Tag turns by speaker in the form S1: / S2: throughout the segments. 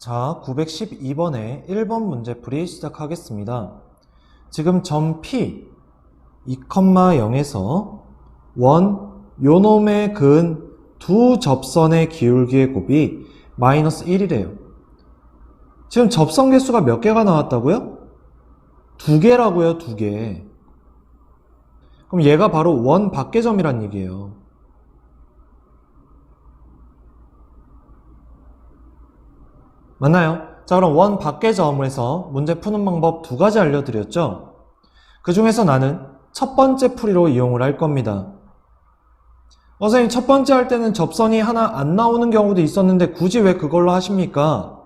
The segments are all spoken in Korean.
S1: 자, 912번에 1번 문제풀이 시작하겠습니다. 지금 점 P 2,0에서 원 요놈의 그은 두 접선의 기울기의 곱이 마이너스 1이래요. 지금 접선 개수가 몇 개가 나왔다고요? 두 개라고요, 두 개. 그럼 얘가 바로 원 밖의 점이란 얘기예요. 맞나요? 자, 그럼 원 밖의 점을 해서 문제 푸는 방법 두 가지 알려드렸죠? 그 중에서 나는 첫 번째 풀이로 이용을 할 겁니다. 어, 선생님, 첫 번째 할 때는 접선이 하나 안 나오는 경우도 있었는데 굳이 왜 그걸로 하십니까?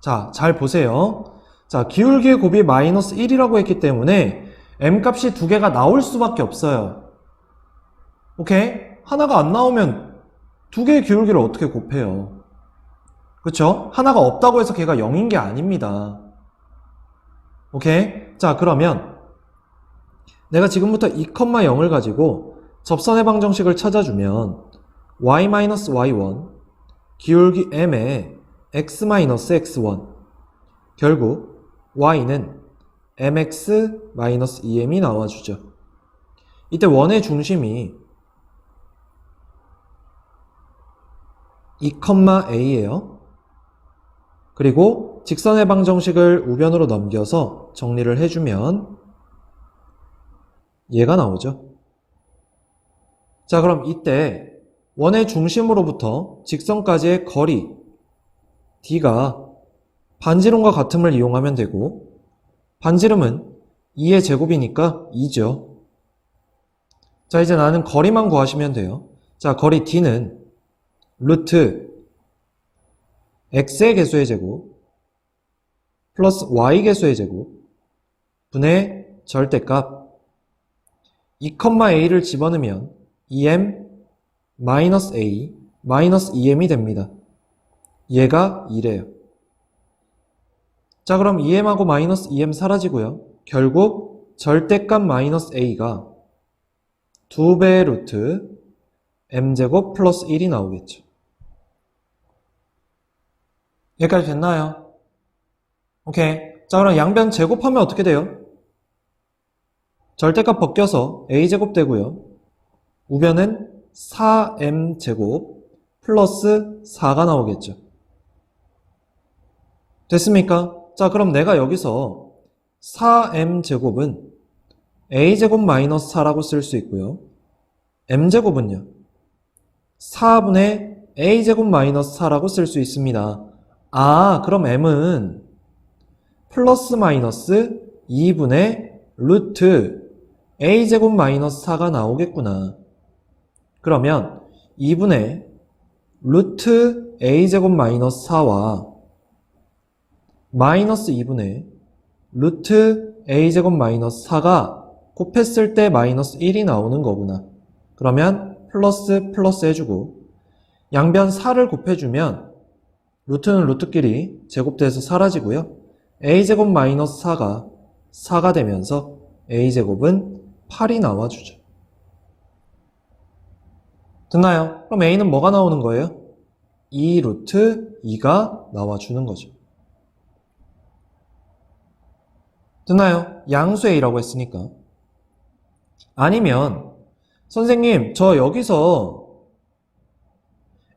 S1: 자, 잘 보세요. 자, 기울기의 곱이 마이너스 1이라고 했기 때문에 m 값이 두 개가 나올 수밖에 없어요. 오케이? 하나가 안 나오면 두 개의 기울기를 어떻게 곱해요? 그쵸? 하나가 없다고 해서 걔가 0인 게 아닙니다. 오케이? 자, 그러면 내가 지금부터 2,0을 가지고 접선의 방정식을 찾아주면 y-y1 기울기 m에 x-x1 결국 y는 mx-2m이 나와주죠. 이때 원의 중심이 2,a예요. 그리고 직선의 방정식을 우변으로 넘겨서 정리를 해주면 얘가 나오죠. 자, 그럼 이때 원의 중심으로부터 직선까지의 거리 d가 반지름과 같음을 이용하면 되고 반지름은 2의 제곱이니까 2죠. 자, 이제 나는 거리만 구하시면 돼요. 자, 거리 d는 루트 x의 개수의 제곱 플러스 y 개수의 제곱 분의 절대값 2,a를 집어넣으면 2m 마이너스 a 마이너스 2m이 됩니다. 얘가 2래요. 자 그럼 2m하고 마이너스 2m 사라지고요. 결국 절대값 마이너스 a가 2배 루트 m제곱 플러스 1이 나오겠죠. 여기까지 됐나요? 오케이. 자, 그럼 양변 제곱하면 어떻게 돼요? 절대값 벗겨서 a제곱 되고요. 우변은 4m제곱 플러스 4가 나오겠죠. 됐습니까? 자, 그럼 내가 여기서 4m제곱은 a제곱 마이너스 4라고 쓸 수 있고요. m제곱은요. 4분의 a제곱 마이너스 4라고 쓸 수 있습니다. 아, 그럼 m은 플러스 마이너스 2분의 루트 a제곱 마이너스 4가 나오겠구나. 그러면 2분의 루트 a제곱 마이너스 4와 마이너스 2분의 루트 a제곱 마이너스 4가 곱했을 때 마이너스 1이 나오는 거구나. 그러면 플러스 플러스 해주고 양변 4를 곱해주면 루트는 루트끼리 제곱돼서 사라지고요. a제곱 마이너스 4가 4가 되면서 a제곱은 8이 나와주죠. 됐나요? 그럼 a는 뭐가 나오는 거예요? 2 루트 2가 나와주는 거죠. 됐나요? 양수 a라고 했으니까. 아니면 선생님 저 여기서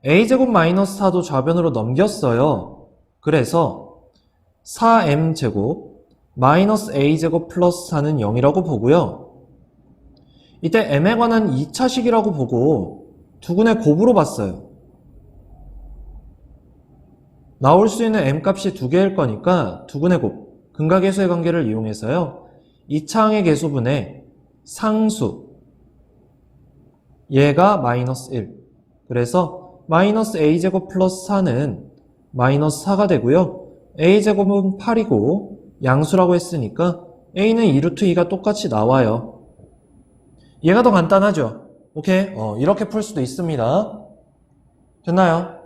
S1: a제곱 마이너스 4도 좌변으로 넘겼어요. 그래서 4m제곱 마이너스 a제곱 플러스 4는 0이라고 보고요. 이때 m에 관한 2차식이라고 보고 두근의 곱으로 봤어요. 나올 수 있는 m 값이 두 개일 거니까 두근의 곱, 근각계수의 관계를 이용해서요. 2차항의 계수분의 상수 얘가 마이너스 1 그래서 마이너스 a제곱 플러스 4는 마이너스 4가 되고요. a제곱은 8이고 양수라고 했으니까 a는 2루트 2가 똑같이 나와요. 얘가 더 간단하죠? 오케이? 어, 이렇게 풀 수도 있습니다. 됐나요?